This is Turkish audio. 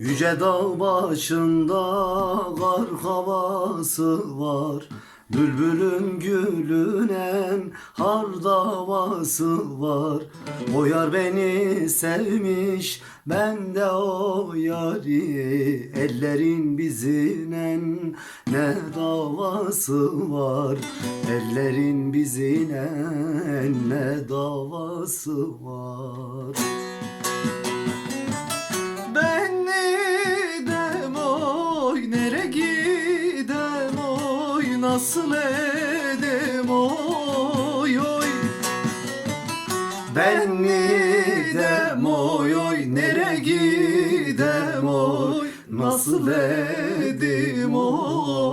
Yüce dağ başında kar havası var. Bülbülün gülünen har davası var. O yar beni sevmiş ben de o yari. Ellerin bizinen ne davası var? Ellerin bizinen ne davası var nasıl edem oy oy. Ben gidem oy oy. Nere gidem oy? Nasıl edim oy